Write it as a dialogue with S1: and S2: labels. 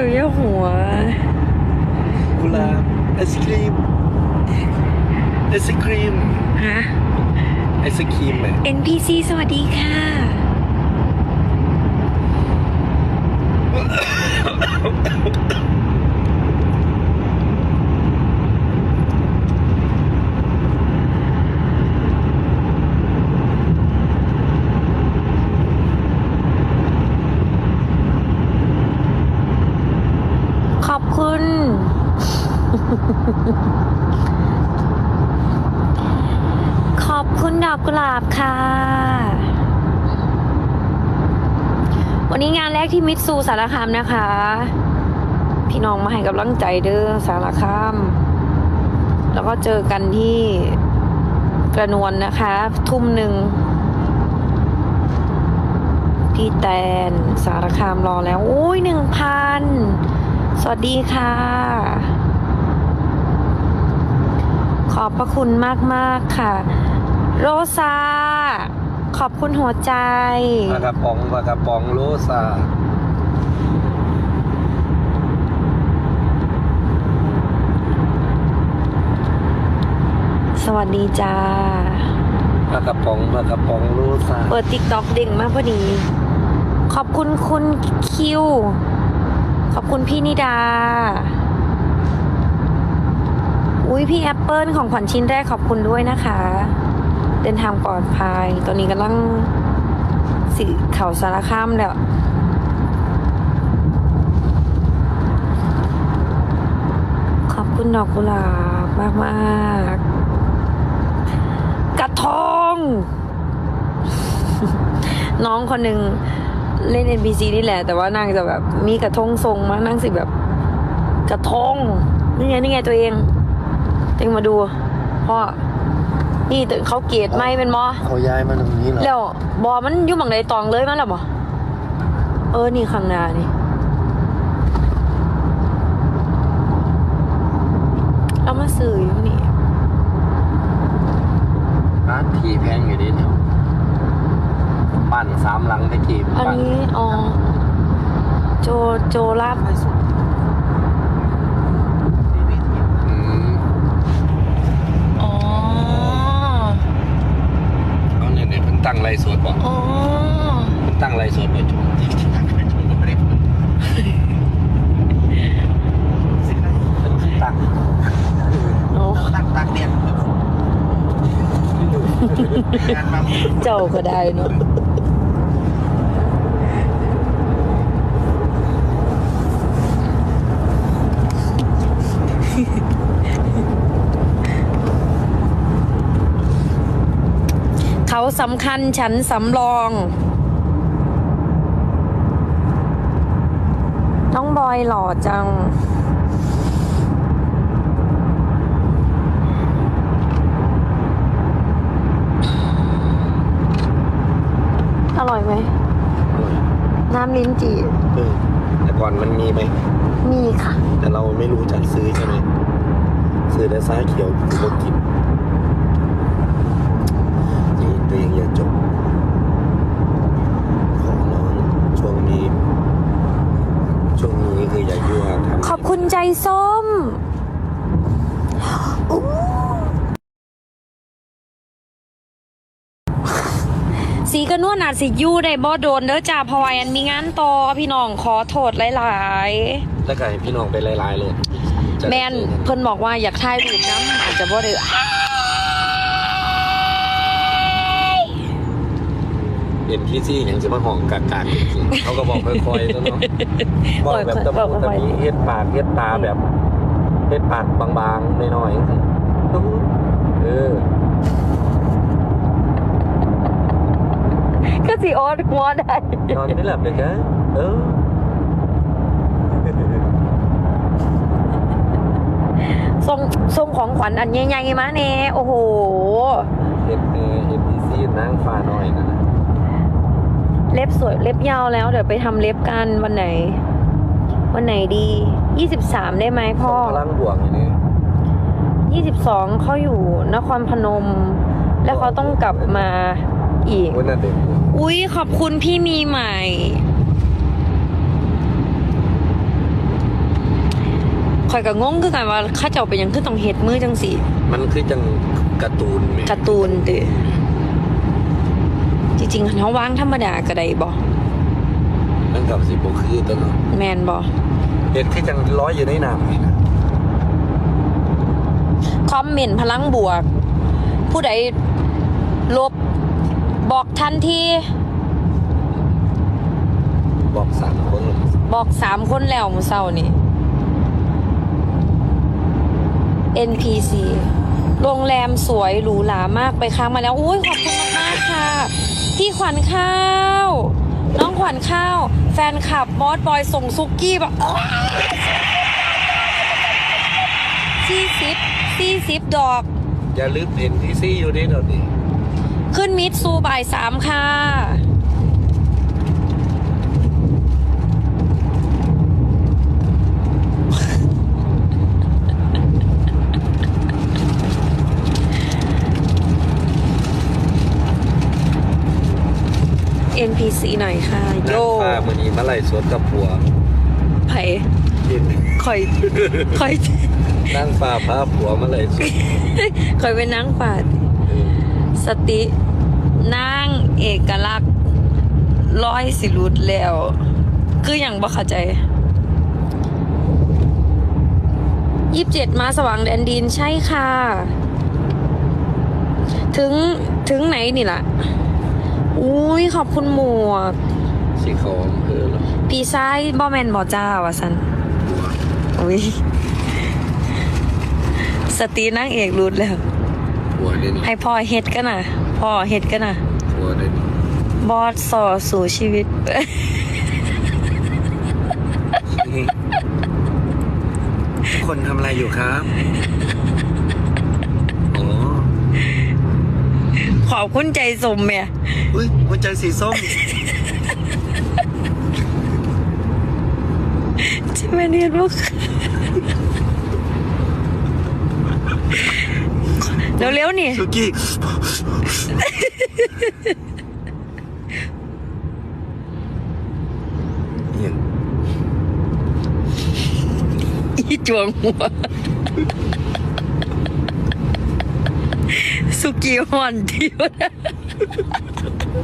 S1: ดี๋ยวเยี่ยหัว
S2: กุหลาบไอศครีมไอศครีม
S1: ฮะ
S2: ไอศครีมไหม
S1: NPC สวัสดีค่ะ คุณ ขอบคุณดอกกุหลาบค่ะ วันนี้งานแรกที่มิตซูสารคามนะคะ พี่น้องมาให้กำลังใจเด้อสารคาม แล้วก็เจอกันที่กระนวลนะคะ ทุ่มหนึ่งพี่แตนสารคามรอแล้วโอ้ยหนึ่งพัน สวัสดีค่ะ ขอบพระคุณมาก ๆ ค่ะ โรซา ขอบคุณหัวใจ
S2: ปลากระป๋องปลากระป๋องโรซา
S1: สวัสดีจ้า
S2: ปลากระป๋องปลากระป๋องโรซา
S1: เปิดติ๊กต็อกเด้งมากพอดี ขอบคุณคุณคิว ขอบคุณพี่นิดา อุ้ยพี่แอปเปิลของขวัญชิ้นแรกขอบคุณด้วยนะคะ เดินทางปลอดภัย ตอนนี้กำลังสิเขาสารคามแล้วขอบคุณดอกกุหลาบมากมากกระทงน้องคนหนึ่ง เล่น NPC นี่แหละ แต่ว่านางจะแบบมีกระทงทรงมากนางสิแบบ กระทงนี่ไงนี่ไงตัวเองตัวเองมาดูพ่อนี่ตึกเขาเกตไม่เป็นมอ
S2: เขาย้ายมาตรงนี้เหรอ
S1: แล้วบอมันอยู่หมังใดตองเลยมั้งหรอบ่เออนี่ข้างหน้านี่เอามาสื่ออยู่นี่
S2: ร้านทีแพงอยู่ดิเนี่ย ปั่นสามหลังตะกี้
S1: อัน
S2: ปั่
S1: นี้อ๋อโจโจลาบ
S2: อืม
S1: อ๋อ
S2: เอาเนี่ยเนี่ยเพิ่นตั้งไรสวดบ่
S1: อ๋อ
S2: เพิ่นตั้งไรสวดบ่ชมเพิ่นตั้ง
S1: โอ้
S3: ตักตักเดียนงานมา
S1: เจ้าก็ได้เนอะ สำคัญฉันสำรอง น้องบอยหล่อจัง อร่อยไหม น้ำลิ้นจี่
S2: เออแต่ก่อนมันมีไหม
S1: มีค่ะ
S2: แต่เราไม่รู้จักซื้อใช่ไหมซื้อแต่ซ้าเขียวคือบ่กินนี่ตัวเองอย่าจบ ขอร้องช่วงนี้ ช่วงนี้ คืออย่ายั่วทำ
S1: ขอบคุณใจส้มอู้สีกระนวลอาจสิอยู่ได้บ่โดนเด้อจ้าเพราะว่าอันมีงานต่อพี่น้องขอโทษหลาย
S2: แล้วก็ให้พี่น้องไปหลายๆเลยจะ
S1: ๆ
S2: ได้
S1: แมน
S2: เจอกั
S1: เพิ่นบอกว่าอยากถ่ายรูปน้ำอาจจะบ่ได้
S2: เห็นที่ซี่อย่างจะมาห้องกากๆจริงๆเขาก็บอกค่อยๆแล้วเนาะบอกแบบตะมูตะมีเฮ็ดปากเฮ็ดตาแบบเฮ็ดปากบางๆน้อยๆจังซี่เออ
S1: ก็สิออดหัวได้
S2: นอนไม่หลับเลยจ้ะเออ
S1: ส่งส่งของขวัญอันใหญ่ๆมาแน่โอ้โห
S2: เห็ดเออเห็ดพีซีนางฟ้าน้อยนั่นนะ
S1: เล็บสวยเล็บยาวแล้ว เดี๋ยวไปทำเล็บกันวันไหน วันไหนดี23ได้ไหมพ่อ
S2: พลังบวกอย่างนี้
S1: 22เขาอยู่นครพนม แล้วเขาต้องกลับมาอีก
S2: วันนั้นเด็ก
S1: อุ๊ยขอบคุณพี่มีใหม่ ข่อยก็งงคือกันว่าเข้าเจ้าเป็นหยังคือต้องเฮ็ดมือจังสี่
S2: มันคือจังการ์ตูนแหม
S1: การ์ตูนติ จริงๆเขาวางธรรมดาก็ได้บ่
S2: มันกับสิบ่คือตัวเนาะ
S1: แมนบ่
S2: เฮ็ดคือจังร้อยอยู่ในน้ำนี่นะ
S1: คอมเมนต์พลังบวก ผู้ใดลบบอกทันที
S2: บอกสามคน
S1: บอกสามคนแล้วมื้อเช้านี่ NPC โรงแรมสวยหรูหรามากไปค้างมาแล้ว อุ้ยขอบคุณมากๆ ค่ะ พี่ขวัญข้าว น้องขวัญข้าว แฟนคลับบอสบอยส่งซุกี้แบบสี่สิบสี่สิบดอก
S2: อย่าลืม NTC อยู่นี่เดี๋ยวนี้
S1: ขึ้นมิดซูบ่ายสามค่ะ NPC หน่อยค่ะ โย
S2: นั่งฟ้ามื้อนี้มาไล่สวนกับผัว
S1: ไผ่
S2: กิน
S1: คอยคอย
S2: นั่งฟ้าพาผัวมาไล่สวน
S1: คอยไปนั่งปาด
S2: เออ
S1: สตินั่งเอกลักษณ์ร้อยสิรุดแล้ว คืออย่างบ่เข้าใจยี่สิบเจ็ดมาสว่างแดนดินใช่ค่ะ ถึงถึงไหนนี่ล่ะ อุ้ยขอบคุณหมวก
S2: สิเขาอำเภอแล้ว
S1: พี่ซ้ายบ่แมนบ่จ้าวะสัน
S2: ผัว
S1: อุ้ยสตีนั่งเอกรุดแล้ว
S2: ผัวเนี่ยนี่
S1: ให้พ่อเฮ็ดกันน่ะพ่อเฮ็ดกันน่ะ
S2: ผัวเนี่ยนี่
S1: บอสสอสู่ชีวิต
S2: ทุกคนทำอะไรอยู่ครับ อ๋อ
S1: ขอบคุณใจสมเมีย
S2: อุ้ยหัวใจสีส้ม
S1: ใช่ไหมเนี่ยลูกเร็วๆนี่
S2: สุกี้เนี่ย
S1: อีจวงหัว สุกี้ฮอนที่วะ